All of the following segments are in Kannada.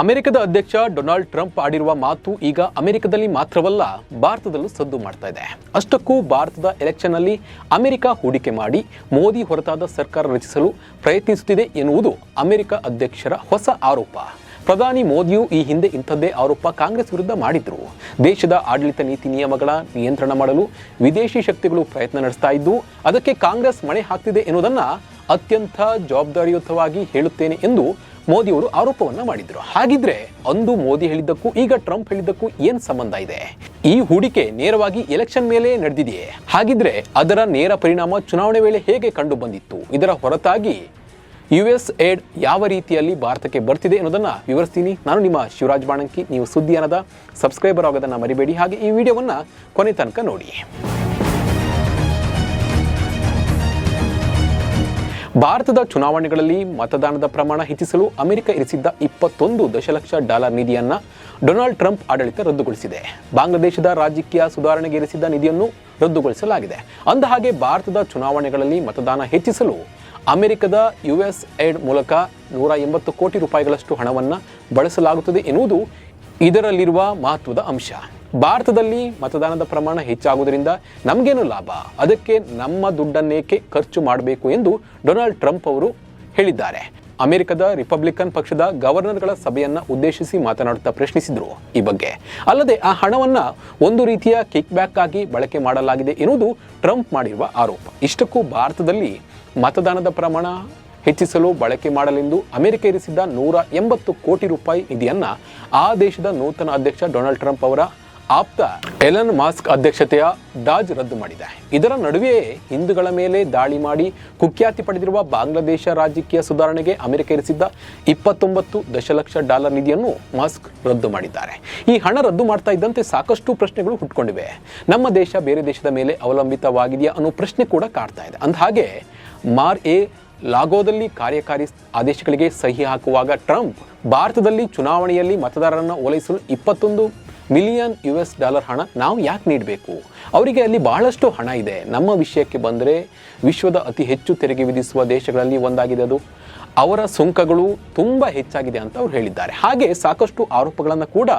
ಅಮೆರಿಕದ ಅಧ್ಯಕ್ಷ ಡೊನಾಲ್ಡ್ ಟ್ರಂಪ್ ಆಡಿರುವ ಮಾತು ಈಗ ಅಮೆರಿಕದಲ್ಲಿ ಮಾತ್ರವಲ್ಲ, ಭಾರತದಲ್ಲೂ ಸದ್ದು ಮಾಡ್ತಾ ಇದೆ. ಅಷ್ಟಕ್ಕೂ ಭಾರತದ ಎಲೆಕ್ಷನ್ ಅಲ್ಲಿ ಅಮೆರಿಕ ಹೂಡಿಕೆ ಮಾಡಿ ಮೋದಿ ಹೊರತಾದ ಸರ್ಕಾರ ರಚಿಸಲು ಪ್ರಯತ್ನಿಸುತ್ತಿದೆ ಎನ್ನುವುದು ಅಮೆರಿಕ ಅಧ್ಯಕ್ಷರ ಹೊಸ ಆರೋಪ. ಪ್ರಧಾನಿ ಮೋದಿಯು ಈ ಹಿಂದೆ ಇಂಥದ್ದೇ ಆರೋಪ ಕಾಂಗ್ರೆಸ್ ವಿರುದ್ಧ ಮಾಡಿದ್ರು. ದೇಶದ ಆಡಳಿತ ನೀತಿ ನಿಯಮಗಳ ನಿಯಂತ್ರಣ ಮಾಡಲು ವಿದೇಶಿ ಶಕ್ತಿಗಳು ಪ್ರಯತ್ನ ನಡೆಸ್ತಾ ಇದ್ದು, ಅದಕ್ಕೆ ಕಾಂಗ್ರೆಸ್ ಮಣೆ ಹಾಕ್ತಿದೆ ಎನ್ನುವುದನ್ನ ಅತ್ಯಂತ ಜವಾಬ್ದಾರಿಯುತವಾಗಿ ಹೇಳುತ್ತೇನೆ ಎಂದು ಮೋದಿಯವರು ಆರೋಪವನ್ನ ಮಾಡಿದ್ರು. ಹಾಗಿದ್ರೆ ಅಂದು ಮೋದಿ ಹೇಳಿದ್ದಕ್ಕೂ ಈಗ ಟ್ರಂಪ್ ಹೇಳಿದ್ದಕ್ಕೂ ಏನ್ ಸಂಬಂಧ ಇದೆ? ಈ ಹೂಡಿಕೆ ನೇರವಾಗಿ ಎಲೆಕ್ಷನ್ ಮೇಲೆ ನಡೆದಿದೆಯೇ? ಹಾಗಿದ್ರೆ ಅದರ ನೇರ ಪರಿಣಾಮ ಚುನಾವಣೆ ವೇಳೆ ಹೇಗೆ ಕಂಡು ಬಂದಿತ್ತು? ಇದರ ಹೊರತಾಗಿ ಯು ಎಸ್ ಏಡ್ ಯಾವ ರೀತಿಯಲ್ಲಿ ಭಾರತಕ್ಕೆ ಬರ್ತಿದೆ ಅನ್ನೋದನ್ನ ವಿವರಿಸ್ತೀನಿ. ನಾನು ನಿಮ್ಮ ಶಿವರಾಜ್ ಬಾಣಂಕಿ. ನೀವು ಸುದ್ದಿ ಅನ್ನದ ಸಬ್ಸ್ಕ್ರೈಬರ್ ಆಗೋದನ್ನ ಮರಿಬೇಡಿ. ಹಾಗೆ ಈ ವಿಡಿಯೋವನ್ನ ಕೊನೆ ತನಕ ನೋಡಿ. ಭಾರತದ ಚುನಾವಣೆಗಳಲ್ಲಿ ಮತದಾನದ ಪ್ರಮಾಣ ಹೆಚ್ಚಿಸಲು ಅಮೆರಿಕ ಇರಿಸಿದ್ದ ಇಪ್ಪತ್ತೊಂದು ದಶಲಕ್ಷ ಡಾಲರ್ ನಿಧಿಯನ್ನ ಡೊನಾಲ್ಡ್ ಟ್ರಂಪ್ ಆಡಳಿತ ರದ್ದುಗೊಳಿಸಿದೆ. ಬಾಂಗ್ಲಾದೇಶದ ರಾಜಕೀಯ ಸುಧಾರಣೆಗೆ ಇರಿಸಿದ್ದ ನಿಧಿಯನ್ನು ರದ್ದುಗೊಳಿಸಲಾಗಿದೆ. ಅಂದಹಾಗೆ ಭಾರತದ ಚುನಾವಣೆಗಳಲ್ಲಿ ಮತದಾನ ಹೆಚ್ಚಿಸಲು ಅಮೆರಿಕದ ಯು ಎಸ್ ಮೂಲಕ ನೂರ ಎಂಬತ್ತು ಕೋಟಿ ರೂಪಾಯಿಗಳಷ್ಟು ಹಣವನ್ನು ಬಳಸಲಾಗುತ್ತದೆ ಎನ್ನುವುದು ಇದರಲ್ಲಿರುವ ಮಹತ್ವದ ಅಂಶ. ಭಾರತದಲ್ಲಿ ಮತದಾನದ ಪ್ರಮಾಣ ಹೆಚ್ಚಾಗುವುದರಿಂದ ನಮಗೇನು ಲಾಭ? ಅದಕ್ಕೆ ನಮ್ಮ ದುಡ್ಡನ್ನೇಕೆ ಖರ್ಚು ಮಾಡಬೇಕು ಎಂದು ಡೊನಾಲ್ಡ್ ಟ್ರಂಪ್ ಅವರು ಹೇಳಿದ್ದಾರೆ. ಅಮೆರಿಕದ ರಿಪಬ್ಲಿಕನ್ ಪಕ್ಷದ ಗವರ್ನರ್ಗಳ ಸಭೆಯನ್ನ ಉದ್ದೇಶಿಸಿ ಮಾತನಾಡುತ್ತಾ ಪ್ರಶ್ನಿಸಿದರು ಈ ಬಗ್ಗೆ. ಅಲ್ಲದೆ ಆ ಹಣವನ್ನ ಒಂದು ರೀತಿಯ ಕಿಕ್ ಬ್ಯಾಕ್ ಆಗಿ ಬಳಕೆ ಮಾಡಲಾಗಿದೆ ಎನ್ನುವುದು ಟ್ರಂಪ್ ಮಾಡಿರುವ ಆರೋಪ. ಇಷ್ಟಕ್ಕೂ ಭಾರತದಲ್ಲಿ ಮತದಾನದ ಪ್ರಮಾಣ ಹೆಚ್ಚಿಸಲು ಬಳಕೆ ಮಾಡಲೆಂದು ಅಮೆರಿಕ ಇರಿಸಿದ್ದ ನೂರ ಎಂಬತ್ತು ಕೋಟಿ ರೂಪಾಯಿ ನಿಧಿಯನ್ನ ಆ ದೇಶದ ನೂತನ ಅಧ್ಯಕ್ಷ ಡೊನಾಲ್ಡ್ ಟ್ರಂಪ್ ಅವರ ಆಪ್ತ ಎಲನ್ ಮಾಸ್ಕ್ ಅಧ್ಯಕ್ಷತೆಯ ಡಾಜ್ ರದ್ದು ಮಾಡಿದೆ. ಇದರ ನಡುವೆಯೇ ಹಿಂದೂಗಳ ಮೇಲೆ ದಾಳಿ ಮಾಡಿ ಕುಖ್ಯಾತಿ ಪಡೆದಿರುವ ಬಾಂಗ್ಲಾದೇಶ ರಾಜಕೀಯ ಸುಧಾರಣೆಗೆ ಅಮೆರಿಕ ಇರಿಸಿದ್ದ ಇಪ್ಪತ್ತೊಂಬತ್ತು ದಶಲಕ್ಷ ಡಾಲರ್ ನಿಧಿಯನ್ನು ಮಾಸ್ಕ್ ರದ್ದು ಮಾಡಿದ್ದಾರೆ. ಈ ಹಣ ರದ್ದು ಮಾಡ್ತಾ ಇದ್ದಂತೆ ಸಾಕಷ್ಟು ಪ್ರಶ್ನೆಗಳು ಹುಟ್ಕೊಂಡಿವೆ. ನಮ್ಮ ದೇಶ ಬೇರೆ ದೇಶದ ಮೇಲೆ ಅವಲಂಬಿತವಾಗಿದೆಯಾ ಅನ್ನೋ ಪ್ರಶ್ನೆ ಕೂಡ ಕಾಡ್ತಾ ಇದೆ. ಅಂದಹಾಗೆ ಮಾರ್ ಎ ಲಾಗೋದಲ್ಲಿ ಕಾರ್ಯಕಾರಿ ಆದೇಶಗಳಿಗೆ ಸಹಿ ಹಾಕುವಾಗ ಟ್ರಂಪ್ ಭಾರತದಲ್ಲಿ ಚುನಾವಣೆಯಲ್ಲಿ ಮತದಾರರನ್ನು ಓಲೈಸಲು ಇಪ್ಪತ್ತೊಂದು ಮಿಲಿಯನ್ ಯು ಎಸ್ ಡಾಲರ್ ಹಣ ನಾವು ಯಾಕೆ ನೀಡಬೇಕು? ಅವರಿಗೆ ಅಲ್ಲಿ ಬಹಳಷ್ಟು ಹಣ ಇದೆ. ನಮ್ಮ ವಿಷಯಕ್ಕೆ ಬಂದರೆ ವಿಶ್ವದ ಅತಿ ಹೆಚ್ಚು ತೆರಿಗೆ ವಿಧಿಸುವ ದೇಶಗಳಲ್ಲಿ ಒಂದಾಗಿದೆ ಅದು. ಅವರ ಸುಂಕಗಳು ತುಂಬ ಹೆಚ್ಚಾಗಿದೆ ಅಂತ ಅವರು ಹೇಳಿದ್ದಾರೆ. ಹಾಗೆ ಸಾಕಷ್ಟು ಆರೋಪಗಳನ್ನು ಕೂಡ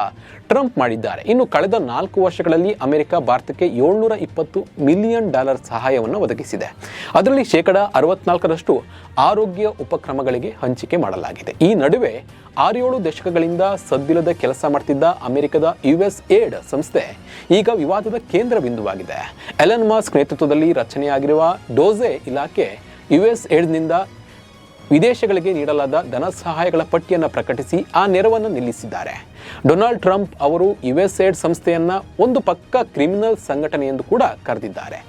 ಟ್ರಂಪ್ ಮಾಡಿದ್ದಾರೆ. ಇನ್ನು ಕಳೆದ ನಾಲ್ಕು ವರ್ಷಗಳಲ್ಲಿ ಅಮೆರಿಕ ಭಾರತಕ್ಕೆ ಏಳ್ನೂರ ಇಪ್ಪತ್ತು ಮಿಲಿಯನ್ ಡಾಲರ್ ಸಹಾಯವನ್ನು ಒದಗಿಸಿದೆ. ಅದರಲ್ಲಿ ಶೇಕಡ ಅರವತ್ನಾಲ್ಕರಷ್ಟು ಆರೋಗ್ಯ ಉಪಕ್ರಮಗಳಿಗೆ ಹಂಚಿಕೆ ಮಾಡಲಾಗಿದೆ. ಈ ನಡುವೆ ಆರೇಳು ದಶಕಗಳಿಂದ ಸದ್ದಿಲ್ಲದ ಕೆಲಸ ಮಾಡ್ತಿದ್ದ ಅಮೆರಿಕದ ಯು ಎಸ್ ಏಡ್ ಸಂಸ್ಥೆ ಈಗ ವಿವಾದದ ಕೇಂದ್ರ ಬಿಂದುವಾಗಿದೆ. ಎಲನ್ ಮಾಸ್ಕ್ ನೇತೃತ್ವದಲ್ಲಿ ರಚನೆಯಾಗಿರುವ ಡೋಸೆ ಇಲಾಖೆ ಯು ಎಸ್ ಏಡ್ನಿಂದ ವಿದೇಶಗಳಿಗೆ ನೀಡಲಾದ ಧನ ಸಹಾಯಗಳ ಪಟ್ಟಿಯನ್ನು ಪ್ರಕಟಿಸಿ ಆ ನೆರವನ್ನು ನಿಲ್ಲಿಸಿದ್ದಾರೆ. ಡೊನಾಲ್ಡ್ ಟ್ರಂಪ್ ಅವರು ಯು ಎಸ್ ಏಡ್ ಸಂಸ್ಥೆಯನ್ನ ಒಂದು ಪಕ್ಕ ಕ್ರಿಮಿನಲ್ ಸಂಘಟನೆ ಎಂದು ಕೂಡ ಕರೆದಿದ್ದಾರೆ.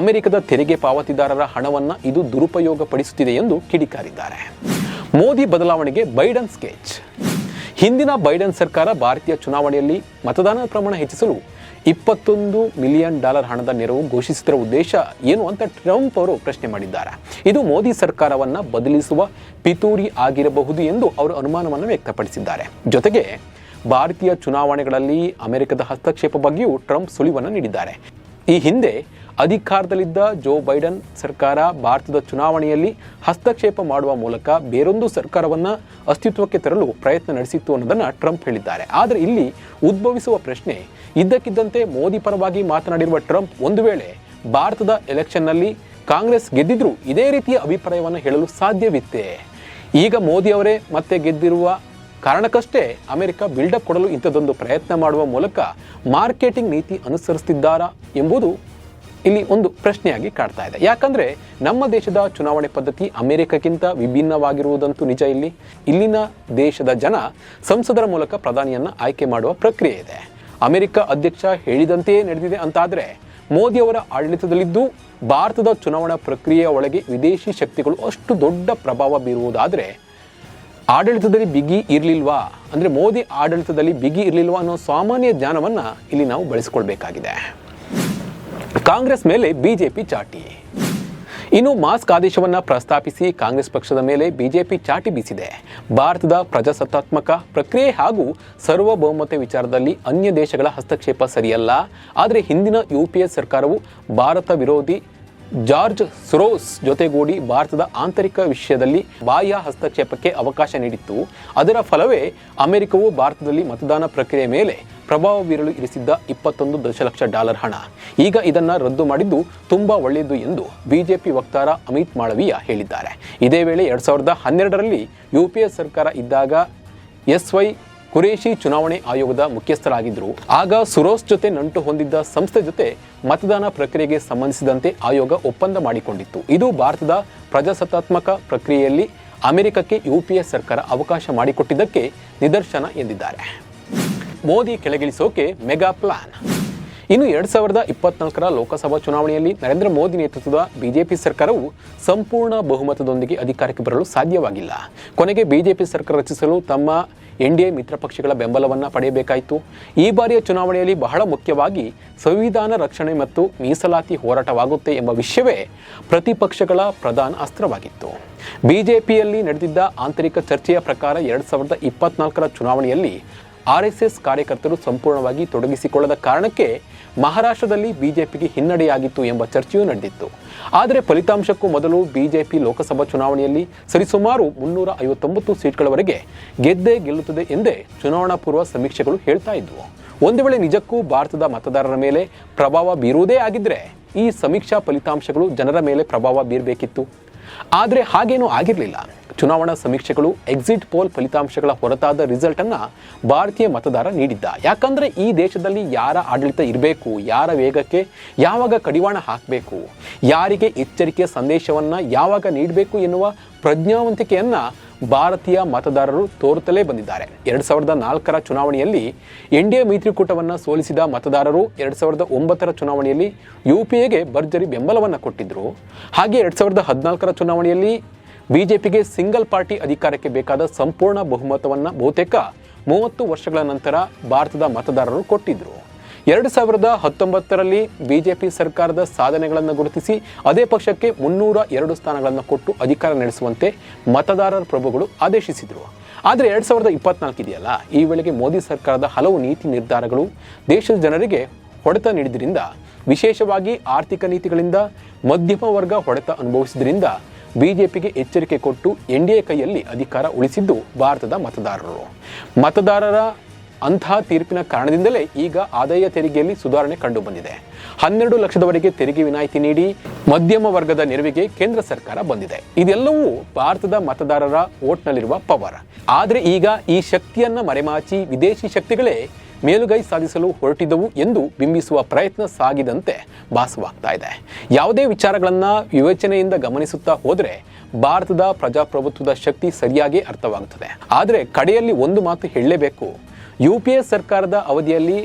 ಅಮೆರಿಕದ ತೆರಿಗೆ ಪಾವತಿದಾರರ ಹಣವನ್ನು ಇದು ದುರುಪಯೋಗಪಡಿಸುತ್ತಿದೆ ಎಂದು ಕಿಡಿಕಾರಿದ್ದಾರೆ. ಮೋದಿ ಬದಲಾವಣೆಗೆ ಬೈಡನ್ ಸ್ಕೆಚ್. ಹಿಂದಿನ ಬೈಡನ್ ಸರ್ಕಾರ ಭಾರತೀಯ ಚುನಾವಣೆಯಲ್ಲಿ ಮತದಾನದ ಪ್ರಮಾಣ ಹೆಚ್ಚಿಸಲು ಇಪ್ಪತ್ತೊಂದು ಮಿಲಿಯನ್ ಡಾಲರ್ ಹಣದ ನೆರವು ಘೋಷಿಸಿದರ ಉದ್ದೇಶ ಏನು ಅಂತ ಟ್ರಂಪ್ ಅವರು ಪ್ರಶ್ನೆ ಮಾಡಿದ್ದಾರೆ. ಇದು ಮೋದಿ ಸರ್ಕಾರವನ್ನ ಬದಲಿಸುವ ಪಿತೂರಿ ಆಗಿರಬಹುದು ಎಂದು ಅವರು ಅನುಮಾನವನ್ನು ವ್ಯಕ್ತಪಡಿಸಿದ್ದಾರೆ. ಜೊತೆಗೆ ಭಾರತೀಯ ಚುನಾವಣೆಗಳಲ್ಲಿ ಅಮೆರಿಕದ ಹಸ್ತಕ್ಷೇಪ ಬಗ್ಗೆಯೂ ಟ್ರಂಪ್ ಸುಳಿವನ್ನು ನೀಡಿದ್ದಾರೆ. ಈ ಹಿಂದೆ ಅಧಿಕಾರದಲ್ಲಿದ್ದ ಜೋ ಬೈಡನ್ ಸರ್ಕಾರ ಭಾರತದ ಚುನಾವಣೆಯಲ್ಲಿ ಹಸ್ತಕ್ಷೇಪ ಮಾಡುವ ಮೂಲಕ ಬೇರೊಂದು ಸರ್ಕಾರವನ್ನು ಅಸ್ತಿತ್ವಕ್ಕೆ ತರಲು ಪ್ರಯತ್ನ ನಡೆಸಿತ್ತು ಅನ್ನೋದನ್ನು ಟ್ರಂಪ್ ಹೇಳಿದ್ದಾರೆ. ಆದರೆ ಇಲ್ಲಿ ಉದ್ಭವಿಸುವ ಪ್ರಶ್ನೆ, ಇದ್ದಕ್ಕಿದ್ದಂತೆ ಮೋದಿ ಪರವಾಗಿ ಮಾತನಾಡಿರುವ ಟ್ರಂಪ್ ಒಂದು ವೇಳೆ ಭಾರತದ ಎಲೆಕ್ಷನ್ನಲ್ಲಿ ಕಾಂಗ್ರೆಸ್ ಗೆದ್ದಿದ್ರೂ ಇದೇ ರೀತಿಯ ಅಭಿಪ್ರಾಯವನ್ನು ಹೇಳಲು ಸಾಧ್ಯವಿತ್ತೆ? ಈಗ ಮೋದಿ ಅವರೇ ಮತ್ತೆ ಗೆದ್ದಿರುವ ಕಾರಣಕ್ಕಷ್ಟೇ ಅಮೆರಿಕ ಬಿಲ್ಡಪ್ ಕೊಡಲು ಇಂಥದ್ದೊಂದು ಪ್ರಯತ್ನ ಮಾಡುವ ಮೂಲಕ ಮಾರ್ಕೆಟಿಂಗ್ ನೀತಿ ಅನುಸರಿಸುತ್ತಿದ್ದಾರಾ ಎಂಬುದು ಇಲ್ಲಿ ಒಂದು ಪ್ರಶ್ನೆಯಾಗಿ ಕಾಡ್ತಾ ಇದೆ. ಯಾಕಂದ್ರೆ ನಮ್ಮ ದೇಶದ ಚುನಾವಣೆ ಪದ್ಧತಿ ಅಮೆರಿಕಕ್ಕಿಂತ ವಿಭಿನ್ನವಾಗಿರುವುದಂತೂ ನಿಜ ಇಲ್ಲಿ. ಇಲ್ಲಿನ ದೇಶದ ಜನ ಸಂಸದರ ಮೂಲಕ ಪ್ರಧಾನಿಯನ್ನು ಆಯ್ಕೆ ಮಾಡುವ ಪ್ರಕ್ರಿಯೆ ಇದೆ. ಅಮೆರಿಕ ಅಧ್ಯಕ್ಷ ಹೇಳಿದಂತೆಯೇ ನಡೆದಿದೆ ಅಂತಾದರೆ ಮೋದಿಯವರ ಆಡಳಿತದಲ್ಲಿದ್ದು ಭಾರತದ ಚುನಾವಣಾ ಪ್ರಕ್ರಿಯೆಯ ಒಳಗೆ ವಿದೇಶಿ ಶಕ್ತಿಗಳು ಅಷ್ಟು ದೊಡ್ಡ ಪ್ರಭಾವ ಬೀರುವುದಾದರೆ ಆಡಳಿತದಲ್ಲಿ ಬಿಗಿ ಇರಲಿಲ್ವಾ? ಅಂದರೆ ಮೋದಿ ಆಡಳಿತದಲ್ಲಿ ಬಿಗಿ ಇರಲಿಲ್ವಾ ಅನ್ನೋ ಸಾಮಾನ್ಯ ಜ್ಞಾನವನ್ನು ಇಲ್ಲಿ ನಾವು ಬಳಸಿಕೊಳ್ಬೇಕಾಗಿದೆ. ಕಾಂಗ್ರೆಸ್ ಮೇಲೆ ಬಿಜೆಪಿ ಚಾಟಿ. ಇನ್ನು ಮಾಸ್ಕ್ ಆದೇಶವನ್ನ ಪ್ರಸ್ತಾಪಿಸಿ ಕಾಂಗ್ರೆಸ್ ಪಕ್ಷದ ಮೇಲೆ ಬಿಜೆಪಿ ಚಾಟಿ ಬೀಸಿದೆ. ಭಾರತದ ಪ್ರಜಾಸತ್ತಾತ್ಮಕ ಪ್ರಕ್ರಿಯೆ ಹಾಗೂ ಸಾರ್ವಭೌಮತೆ ವಿಚಾರದಲ್ಲಿ ಅನ್ಯ ದೇಶಗಳ ಹಸ್ತಕ್ಷೇಪ ಸರಿಯಲ್ಲ. ಆದರೆ ಹಿಂದಿನ ಯು ಸರ್ಕಾರವು ಭಾರತ ವಿರೋಧಿ ಜಾರ್ಜ್ ಸುರೋಸ್ ಜೊತೆಗೂಡಿ ಭಾರತದ ಆಂತರಿಕ ವಿಷಯದಲ್ಲಿ ಬಾಹ್ಯ ಹಸ್ತಕ್ಷೇಪಕ್ಕೆ ಅವಕಾಶ ನೀಡಿತ್ತು. ಅದರ ಫಲವೇ ಅಮೆರಿಕವು ಭಾರತದಲ್ಲಿ ಮತದಾನ ಪ್ರಕ್ರಿಯೆ ಮೇಲೆ ಪ್ರಭಾವ ಬೀರಲು ಇರಿಸಿದ್ದ ಇಪ್ಪತ್ತೊಂದು ದಶಲಕ್ಷ ಡಾಲರ್ ಹಣ. ಈಗ ಇದನ್ನು ರದ್ದು ಮಾಡಿದ್ದು ತುಂಬಾ ಒಳ್ಳೆಯದು ಎಂದು ಬಿಜೆಪಿ ವಕ್ತಾರ ಅಮಿತ್ ಮಾಳವೀಯ ಹೇಳಿದ್ದಾರೆ. ಇದೇ ವೇಳೆ ಎರಡು ಸಾವಿರದ ಹನ್ನೆರಡರಲ್ಲಿ ಯು ಸರ್ಕಾರ ಇದ್ದಾಗ ಎಸ್ ವೈ ಕುರೇಶಿ ಚುನಾವಣೆ ಆಯೋಗದ ಮುಖ್ಯಸ್ಥರಾಗಿದ್ದರು. ಆಗ ಸುರೋಸ್ ಜೊತೆ ನಂಟು ಹೊಂದಿದ್ದ ಸಂಸ್ಥೆ ಜೊತೆ ಮತದಾನ ಪ್ರಕ್ರಿಯೆಗೆ ಸಂಬಂಧಿಸಿದಂತೆ ಆಯೋಗ ಒಪ್ಪಂದ ಮಾಡಿಕೊಂಡಿತ್ತು. ಇದು ಭಾರತದ ಪ್ರಜಾಸತ್ತಾತ್ಮಕ ಪ್ರಕ್ರಿಯೆಯಲ್ಲಿ ಅಮೆರಿಕಕ್ಕೆ ಯುಪಿಎ ಸರ್ಕಾರ ಅವಕಾಶ ಮಾಡಿಕೊಟ್ಟಿದ್ದಕ್ಕೆ ನಿದರ್ಶನ ಎಂದಿದ್ದಾರೆ. ಮೋದಿ ಕೆಳಗಿಳಿಸೋಕೆ ಮೆಗಾ ಪ್ಲಾನ್. ಇನ್ನು ಎರಡ್ ಸಾವಿರದ ಇಪ್ಪತ್ನಾಲ್ಕರ ಲೋಕಸಭಾ ಚುನಾವಣೆಯಲ್ಲಿ ನರೇಂದ್ರ ಮೋದಿ ನೇತೃತ್ವದ ಬಿಜೆಪಿ ಸರ್ಕಾರವು ಸಂಪೂರ್ಣ ಬಹುಮತದೊಂದಿಗೆ ಅಧಿಕಾರಕ್ಕೆ ಬರಲು ಸಾಧ್ಯವಾಗಿಲ್ಲ. ಕೊನೆಗೆ ಬಿಜೆಪಿ ಸರ್ಕಾರ ರಚಿಸಲು ತಮ್ಮ ಎನ್ ಡಿ ಎ ಮಿತ್ರ ಪಕ್ಷಗಳ ಬೆಂಬಲವನ್ನು ಪಡೆಯಬೇಕಾಯಿತು. ಈ ಬಾರಿಯ ಚುನಾವಣೆಯಲ್ಲಿ ಬಹಳ ಮುಖ್ಯವಾಗಿ ಸಂವಿಧಾನ ರಕ್ಷಣೆ ಮತ್ತು ಮೀಸಲಾತಿ ಹೋರಾಟವಾಗುತ್ತೆ ಎಂಬ ವಿಷಯವೇ ಪ್ರತಿಪಕ್ಷಗಳ ಪ್ರಧಾನ ಅಸ್ತ್ರವಾಗಿತ್ತು. ಬಿಜೆಪಿಯಲ್ಲಿ ನಡೆದಿದ್ದ ಆಂತರಿಕ ಚರ್ಚೆಯ ಪ್ರಕಾರ ಎರಡ್ ಸಾವಿರದ ಇಪ್ಪತ್ನಾಲ್ಕರ ಚುನಾವಣೆಯಲ್ಲಿ ಆರ್ಎಸ್ಎಸ್ ಕಾರ್ಯಕರ್ತರು ಸಂಪೂರ್ಣವಾಗಿ ತೊಡಗಿಸಿಕೊಳ್ಳದ ಕಾರಣಕ್ಕೆ ಮಹಾರಾಷ್ಟ್ರದಲ್ಲಿ ಬಿಜೆಪಿಗೆ ಹಿನ್ನಡೆಯಾಗಿತ್ತು ಎಂಬ ಚರ್ಚೆಯೂ ನಡೆದಿತ್ತು. ಆದರೆ ಫಲಿತಾಂಶಕ್ಕೂ ಮೊದಲು ಬಿಜೆಪಿ ಲೋಕಸಭಾ ಚುನಾವಣೆಯಲ್ಲಿ ಸರಿಸುಮಾರು ಮುನ್ನೂರ ಐವತ್ತೊಂಬತ್ತು ಸೀಟ್ಗಳವರೆಗೆ ಗೆದ್ದೇ ಗೆಲ್ಲುತ್ತದೆ ಎಂದೇ ಚುನಾವಣಾ ಪೂರ್ವ ಸಮೀಕ್ಷೆಗಳು ಹೇಳ್ತಾ ಇದ್ವು. ಒಂದು ವೇಳೆ ನಿಜಕ್ಕೂ ಭಾರತದ ಮತದಾರರ ಮೇಲೆ ಪ್ರಭಾವ ಬೀರುವುದೇ ಆಗಿದ್ರೆ ಈ ಸಮೀಕ್ಷಾ ಫಲಿತಾಂಶಗಳು ಜನರ ಮೇಲೆ ಪ್ರಭಾವ ಬೀರಬೇಕಿತ್ತು. ಆದರೆ ಹಾಗೇನೂ ಆಗಿರಲಿಲ್ಲ. ಚುನಾವಣಾ ಸಮೀಕ್ಷೆಗಳು ಎಕ್ಸಿಟ್ ಪೋಲ್ ಫಲಿತಾಂಶಗಳ ಹೊರತಾದ ರಿಸಲ್ಟ್ ಅನ್ನ ಭಾರತೀಯ ಮತದಾರ ನೀಡಿದ್ದ. ಯಾಕಂದ್ರೆ ಈ ದೇಶದಲ್ಲಿ ಯಾರ ಆಡಳಿತ ಇರಬೇಕು, ಯಾರ ವೇಗಕ್ಕೆ ಯಾವಾಗ ಕಡಿವಾಣ ಹಾಕಬೇಕು, ಯಾರಿಗೆ ಎಚ್ಚರಿಕೆಯ ಸಂದೇಶವನ್ನ ಯಾವಾಗ ನೀಡಬೇಕು ಎನ್ನುವ ಪ್ರಜ್ಞಾವಂತಿಕೆಯನ್ನ ಭಾರತೀಯ ಮತದಾರರು ತೋರುತ್ತಲೇ ಬಂದಿದ್ದಾರೆ. ಎರಡು ಸಾವಿರದ ನಾಲ್ಕರ ಚುನಾವಣೆಯಲ್ಲಿ ಎನ್ ಡಿ ಎ ಮೈತ್ರಿಕೂಟವನ್ನು ಸೋಲಿಸಿದ ಮತದಾರರು ಎರಡು ಸಾವಿರದ ಒಂಬತ್ತರ ಚುನಾವಣೆಯಲ್ಲಿ ಯು ಪಿ ಎಗೆ ಭರ್ಜರಿ ಬೆಂಬಲವನ್ನು ಕೊಟ್ಟಿದ್ದರು ಹಾಗೆ ಎರಡು ಸಾವಿರದ ಹದಿನಾಲ್ಕರ ಚುನಾವಣೆಯಲ್ಲಿ ಬಿಜೆಪಿಗೆ ಸಿಂಗಲ್ ಪಾರ್ಟಿ ಅಧಿಕಾರಕ್ಕೆ ಬೇಕಾದ ಸಂಪೂರ್ಣ ಬಹುಮತವನ್ನು ಬಹುತೇಕ ಮೂವತ್ತು ವರ್ಷಗಳ ನಂತರ ಭಾರತದ ಮತದಾರರು ಕೊಟ್ಟಿದ್ದರು ಎರಡು ಸಾವಿರದ ಹತ್ತೊಂಬತ್ತರಲ್ಲಿ ಬಿಜೆಪಿ ಸರ್ಕಾರದ ಸಾಧನೆಗಳನ್ನು ಗುರುತಿಸಿ ಅದೇ ಪಕ್ಷಕ್ಕೆ ಮುನ್ನೂರ ಎರಡು ಸ್ಥಾನಗಳನ್ನು ಕೊಟ್ಟು ಅಧಿಕಾರ ನಡೆಸುವಂತೆ ಮತದಾರರ ಪ್ರಭುಗಳು ಆದೇಶಿಸಿದರು. ಆದರೆ ಎರಡು ಸಾವಿರದ ಇಪ್ಪತ್ನಾಲ್ಕು ಇದೆಯಲ್ಲ, ಈ ವೇಳೆಗೆ ಮೋದಿ ಸರ್ಕಾರದ ಹಲವು ನೀತಿ ನಿರ್ಧಾರಗಳು ದೇಶದ ಜನರಿಗೆ ಹೊಡೆತ ನೀಡಿದ್ರಿಂದ, ವಿಶೇಷವಾಗಿ ಆರ್ಥಿಕ ನೀತಿಗಳಿಂದ ಮಧ್ಯಮ ವರ್ಗ ಹೊಡೆತ ಅನುಭವಿಸಿದ್ರಿಂದ ಬಿಜೆಪಿಗೆ ಎಚ್ಚರಿಕೆ ಕೊಟ್ಟು ಎನ್ ಡಿ ಎ ಕೈಯಲ್ಲಿ ಅಧಿಕಾರ ಉಳಿಸಿದ್ದು ಭಾರತದ ಮತದಾರರು. ಮತದಾರರ ಅಂತಹ ತೀರ್ಪಿನ ಕಾರಣದಿಂದಲೇ ಈಗ ಆದಾಯ ತೆರಿಗೆಯಲ್ಲಿ ಸುಧಾರಣೆ ಕಂಡುಬಂದಿದೆ. ಹನ್ನೆರಡು ಲಕ್ಷದವರೆಗೆ ತೆರಿಗೆ ವಿನಾಯಿತಿ ನೀಡಿ ಮಧ್ಯಮ ವರ್ಗದ ನೆರವಿಗೆ ಕೇಂದ್ರ ಸರ್ಕಾರ ಬಂದಿದೆ. ಇದೆಲ್ಲವೂ ಭಾರತದ ಮತದಾರರ ಓಟ್ನಲ್ಲಿರುವ ಪವರ್. ಆದರೆ ಈಗ ಈ ಶಕ್ತಿಯನ್ನ ಮರೆಮಾಚಿ ವಿದೇಶಿ ಶಕ್ತಿಗಳೇ ಮೇಲುಗೈ ಸಾಧಿಸಲು ಹೊರಟಿದ್ದವು ಎಂದು ಬಿಂಬಿಸುವ ಪ್ರಯತ್ನ ಸಾಗಿದಂತೆ ಭಾಸವಾಗ್ತಾ ಇದೆ. ಯಾವುದೇ ವಿಚಾರಗಳನ್ನು ವಿವೇಚನೆಯಿಂದ ಗಮನಿಸುತ್ತಾ ಹೋದರೆ ಭಾರತದ ಪ್ರಜಾಪ್ರಭುತ್ವದ ಶಕ್ತಿ ಸರಿಯಾಗಿ ಅರ್ಥವಾಗುತ್ತದೆ. ಆದರೆ ಕಡೆಯಲ್ಲಿ ಒಂದು ಮಾತು ಹೇಳಲೇಬೇಕು. ಯು ಪಿ ಎ ಸರ್ಕಾರದ ಅವಧಿಯಲ್ಲಿ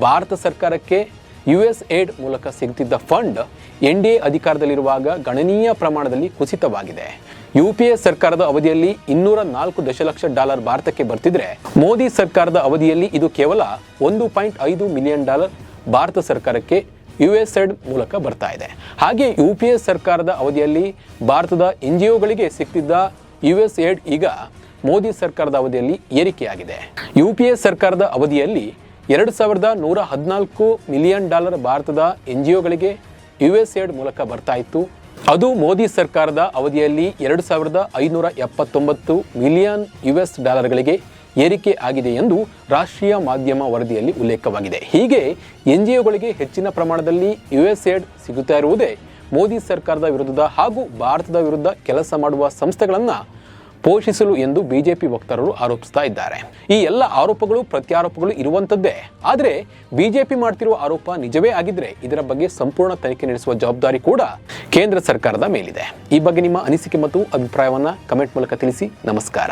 ಭಾರತ ಸರ್ಕಾರಕ್ಕೆ ಯು ಎಸ್ ಏಡ್ ಮೂಲಕ ಸಿಗ್ತಿದ್ದ ಫಂಡ್ ಎನ್ ಡಿ ಎ ಅಧಿಕಾರದಲ್ಲಿರುವಾಗ ಗಣನೀಯ ಪ್ರಮಾಣದಲ್ಲಿ ಕುಸಿತವಾಗಿದೆ. ಯು ಪಿ ಎ ಸರ್ಕಾರದ ಅವಧಿಯಲ್ಲಿ ಇನ್ನೂರ ನಾಲ್ಕು ದಶಲಕ್ಷ ಡಾಲರ್ ಭಾರತಕ್ಕೆ ಬರ್ತಿದ್ರೆ ಮೋದಿ ಸರ್ಕಾರದ ಅವಧಿಯಲ್ಲಿ ಇದು ಕೇವಲ ಒಂದು ಪಾಯಿಂಟ್ ಐದು ಮಿಲಿಯನ್ ಡಾಲರ್ ಭಾರತ ಸರ್ಕಾರಕ್ಕೆ ಯು ಎಸ್ ಎಡ್ ಮೂಲಕ ಬರ್ತಾ ಇದೆ. ಹಾಗೆ ಯು ಪಿ ಎ ಸರ್ಕಾರದ ಅವಧಿಯಲ್ಲಿ ಭಾರತದ ಎನ್ ಜಿ ಒಗಳಿಗೆ ಸಿಕ್ತಿದ್ದ ಯು ಎಸ್ ಎಡ್ ಈಗ ಮೋದಿ ಸರ್ಕಾರದ ಅವಧಿಯಲ್ಲಿ ಏರಿಕೆಯಾಗಿದೆ. ಯು ಪಿ ಎ ಸರ್ಕಾರದ ಅವಧಿಯಲ್ಲಿ ಎರಡು ಸಾವಿರದ ನೂರ ಹದಿನಾಲ್ಕು ಮಿಲಿಯನ್ ಡಾಲರ್ ಭಾರತದ ಎನ್ ಜಿ ಒಗಳಿಗೆ ಯು ಎಸ್ ಎಡ್ ಮೂಲಕ ಬರ್ತಾ ಇತ್ತು. ಅದು ಮೋದಿ ಸರ್ಕಾರದ ಅವಧಿಯಲ್ಲಿ ಎರಡು ಸಾವಿರದ ಐನೂರ ಎಪ್ಪತ್ತೊಂಬತ್ತು ಮಿಲಿಯನ್ ಯು ಎಸ್ ಡಾಲರ್ಗಳಿಗೆ ಏರಿಕೆ ಆಗಿದೆ ಎಂದು ರಾಷ್ಟ್ರೀಯ ಮಾಧ್ಯಮ ವರದಿಯಲ್ಲಿ ಉಲ್ಲೇಖವಾಗಿದೆ. ಹೀಗೆ ಎನ್ ಜಿ ಒಗಳಿಗೆ ಹೆಚ್ಚಿನ ಪ್ರಮಾಣದಲ್ಲಿ ಯು ಎಸ್ ಏಡ್ ಸಿಗುತ್ತಾ ಇರುವುದೇ ಮೋದಿ ಸರ್ಕಾರದ ವಿರುದ್ಧದ ಹಾಗೂ ಭಾರತದ ವಿರುದ್ಧ ಕೆಲಸ ಮಾಡುವ ಸಂಸ್ಥೆಗಳನ್ನು ಪೋಷಿಸಲು ಎಂದು ಬಿಜೆಪಿ ವಕ್ತಾರರು ಆರೋಪಿಸ್ತಾ ಇದ್ದಾರೆ. ಈ ಎಲ್ಲ ಆರೋಪಗಳು, ಪ್ರತ್ಯಾರೋಪಗಳು ಇರುವಂತದ್ದೇ ಆದರೆ ಬಿಜೆಪಿ ಮಾಡ್ತಿರುವ ಆರೋಪ ನಿಜವೇ ಆಗಿದ್ರೆ ಇದರ ಬಗ್ಗೆ ಸಂಪೂರ್ಣ ತನಿಖೆ ನಡೆಸುವ ಜವಾಬ್ದಾರಿ ಕೂಡ ಕೇಂದ್ರ ಸರ್ಕಾರದ ಮೇಲಿದೆ. ಈ ಬಗ್ಗೆ ನಿಮ್ಮ ಅನಿಸಿಕೆ ಮತ್ತು ಅಭಿಪ್ರಾಯವನ್ನ ಕಮೆಂಟ್ ಮೂಲಕ ತಿಳಿಸಿ. ನಮಸ್ಕಾರ.